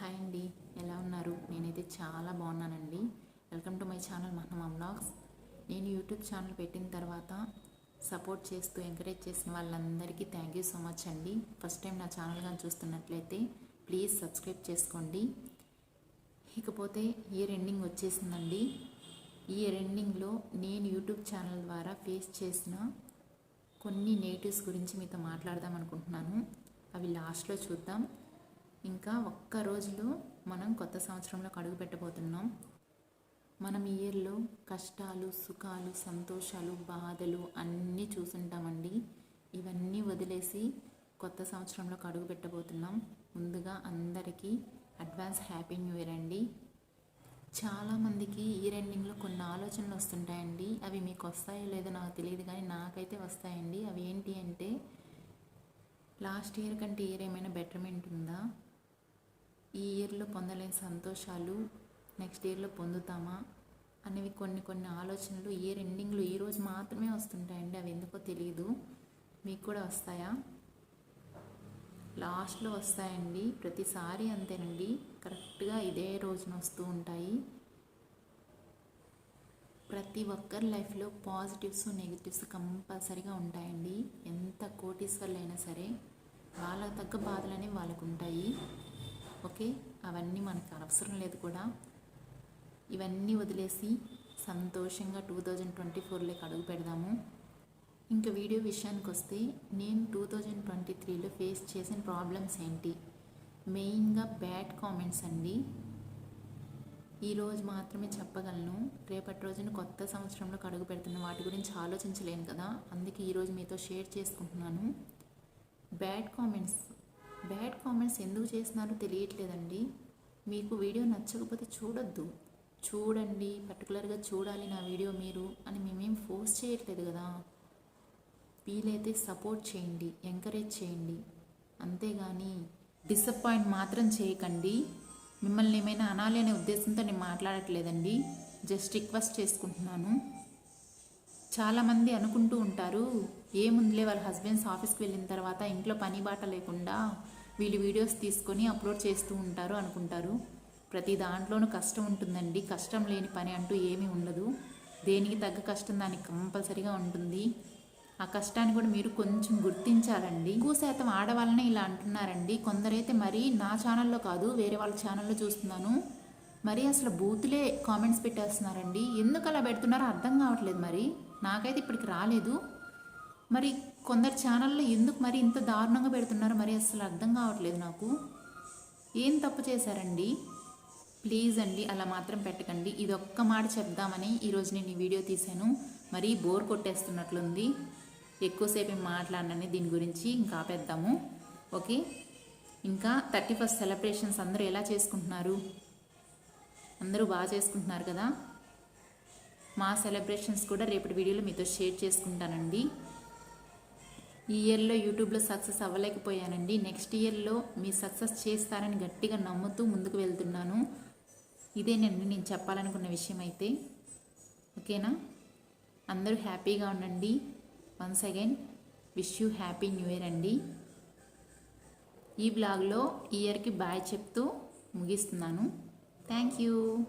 Hi అండి ఎలా ఉన్నారు? నేనైతే చాలా బాగున్నానండి. Welcome to my channel Mahnama blogs నేను యూట్యూబ్ ఛానల్ పెట్టిన తర్వాత సపోర్ట్ చేస్తూ ఎంకరేజ్ చేసిన వాళ్ళందరికీ థ్యాంక్ యూ సో మచ్ అండి. ఫస్ట్ టైం నా ఛానల్ కానీ చూస్తున్నట్లయితే ప్లీజ్ సబ్స్క్రైబ్ చేసుకోండి. ఇకపోతే ఇయర్ ఎండింగ్ వచ్చేసిందండి. ఈ ఇయర్ ఎండింగ్లో నేను యూట్యూబ్ ఛానల్ ద్వారా ఫేస్ చేసిన కొన్ని నేటివ్స్ గురించి మీతో మాట్లాడదాం అనుకుంటున్నాను. అవి లాస్ట్లో చూద్దాం. ఇంకా ఒక్క రోజులో మనం కొత్త సంవత్సరంలోకి అడుగు పెట్టబోతున్నాం. మనం ఇయర్లో కష్టాలు సుఖాలు సంతోషాలు బాధలు అన్నీ చూసుంటామండి. ఇవన్నీ వదిలేసి కొత్త సంవత్సరంలోకి అడుగు పెట్టబోతున్నాం. ముందుగా అందరికీ అడ్వాన్స్ హ్యాపీ న్యూ ఇయర్ అండి. చాలామందికి ఇయర్ ఎండింగ్లో కొన్ని ఆలోచనలు వస్తుంటాయండి. అవి మీకు వస్తాయో లేదో నాకు తెలియదు కానీ నాకైతే వస్తాయండి. అవి ఏంటి అంటే లాస్ట్ ఇయర్ కంటే ఇయర్ ఏమైనా బెటర్మెంట్ ఉందా? ఈ ఇయర్లో పొందలేని సంతోషాలు నెక్స్ట్ ఇయర్లో పొందుతామా అనేవి కొన్ని కొన్ని ఆలోచనలు ఇయర్ ఎండింగ్లో ఈ రోజు మాత్రమే వస్తుంటాయండి. అవి ఎందుకో తెలియదు మీకు కూడా వస్తాయా? లాస్ట్లో వస్తాయండి. ప్రతిసారి అంతేనండి. కరెక్ట్గా ఇదే రోజున వస్తూ ఉంటాయి. ప్రతి ఒక్కరి లైఫ్లో పాజిటివ్స్ నెగిటివ్స్ కంపల్సరీగా ఉంటాయండి. ఎంత కోటీశ్వర్లు అయినా సరే వాళ్ళకు తగ్గ బాధలు అనేవి వాళ్ళకు ఉంటాయి. ఓకే? అవన్నీ మనకు అవసరం లేదు కూడా. ఇవన్నీ వదిలేసి సంతోషంగా టూ థౌజండ్ ట్వంటీ ఫోర్లోకి అడుగు పెడదాము. ఇంకా వీడియో విషయానికి వస్తే నేను టూ థౌజండ్ ట్వంటీ త్రీలో ఫేస్ చేసిన ప్రాబ్లమ్స్ ఏంటి? మెయిన్గా బ్యాడ్ కామెంట్స్ అండి. ఈరోజు మాత్రమే చెప్పగలను. రేపటి రోజున కొత్త సంవత్సరంలో అడుగు పెడుతున్న వాటి గురించి ఆలోచించలేను కదా. అందుకే ఈరోజు మీతో షేర్ చేసుకుంటున్నాను. బ్యాడ్ కామెంట్స్ బ్యాడ్ కామెంట్స్ ఎందుకు చేస్తున్నారో తెలియట్లేదండి. మీకు వీడియో నచ్చకపోతే చూడొద్దు. చూడండి పర్టికులర్గా చూడాలి నా వీడియో మీరు అని మేమేం ఫోర్స్ చేయట్లేదు కదా. వీలైతే సపోర్ట్ చేయండి ఎంకరేజ్ చేయండి. అంతేగాని డిసప్పాయింట్ మాత్రం చేయకండి. మిమ్మల్ని ఏమైనా అనాలి అనే ఉద్దేశంతో నేను మాట్లాడట్లేదండి. జస్ట్ రిక్వెస్ట్ చేసుకుంటున్నాను. చాలామంది అనుకుంటూ ఉంటారు ఏముందిలే వాళ్ళ హస్బెండ్స్ ఆఫీస్కి వెళ్ళిన తర్వాత ఇంట్లో పని బాట లేకుండా వీళ్ళు వీడియోస్ తీసుకొని అప్లోడ్ చేస్తూ ఉంటారు అనుకుంటారు. ప్రతి దాంట్లోనూ కష్టం ఉంటుందండి. కష్టం లేని పని అంటూ ఏమీ ఉండదు. దేనికి తగ్గ కష్టం దానికి కంపల్సరీగా ఉంటుంది. ఆ కష్టాన్ని కూడా మీరు కొంచెం గుర్తించాలండి. ఎక్కువ శాతం ఆడవాళ్ళనే ఇలా అంటున్నారండి. కొందరైతే మరి నా ఛానల్లో కాదు వేరే వాళ్ళ ఛానల్లో చూస్తున్నాను. మరి అసలు బూతులే కామెంట్స్ పెట్టేస్తున్నారండి. ఎందుకు అలా పెడుతున్నారో అర్థం కావట్లేదు మరి. నాకైతే ఇప్పటికి రాలేదు. మరి కొందరు ఛానల్లో ఎందుకు మరి ఇంత దారుణంగా పెడుతున్నారు? మరి అసలు అర్థం కావట్లేదు నాకు. ఏం తప్పు చేశారండి? ప్లీజ్ అండి అలా మాత్రం పెట్టకండి. ఇది ఒక్క మాట చెప్దామని ఈరోజు నేను ఈ వీడియో తీశాను. మరీ బోర్ కొట్టేస్తున్నట్లుంది. ఎక్కువసేపు మాట్లాడనని దీని గురించి ఇంకా ఆపేద్దాము. ఓకే? ఇంకా థర్టీ ఫస్ట్ సెలబ్రేషన్స్ అందరూ ఎలా చేసుకుంటున్నారు? అందరూ బాగా చేసుకుంటున్నారు కదా? మా సెలబ్రేషన్స్ కూడా రేపటి వీడియోలో మీతో షేర్ చేసుకుంటానండి. ఈ ఇయర్లో యూట్యూబ్లో సక్సెస్ అవ్వలేకపోయానండి. నెక్స్ట్ ఇయర్లో మీ సక్సెస్ చేస్తారని గట్టిగా నమ్ముతూ ముందుకు వెళ్తున్నాను. ఇదేనండి నేను చెప్పాలనుకున్న విషయం అయితే. ఓకేనా? అందరూ హ్యాపీగా ఉండండి. Once again wish you happy new year అండి. ఈ బ్లాగ్లో ఇయర్కి బాయ్ చెప్తూ ముగిస్తున్నాను. Thank you